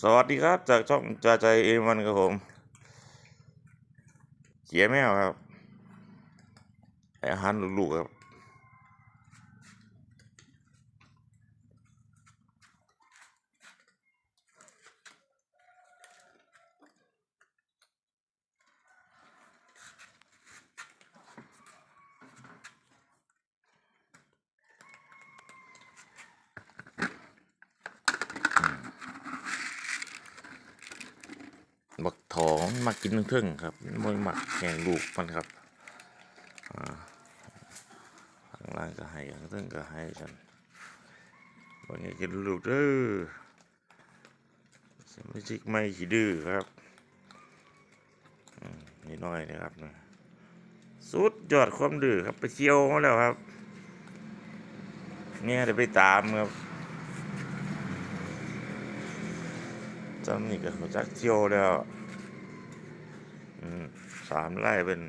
สวัสดีครับ จากช่องจ่าใจเอมันครับผมเจียแมวครับให้อาหารลูกๆครับ บักทอมากินเทึ่งครับมวยหมักแข่งลูกมันครับข้างล่างก็ให้ข้างเทึ่งก็ให้กันบางอย่างกินลูกเด้อสมาชิกไม่ขี้ดื้อครับนี่น้อยนะครับสุดยอดความดื้อครับไปเที่ยวมาแล้วครับ เนี่ยเดี๋ยวไปตามครับจำนี่ก็เขาจักเที่ยวแล้ว สามไร่เป็น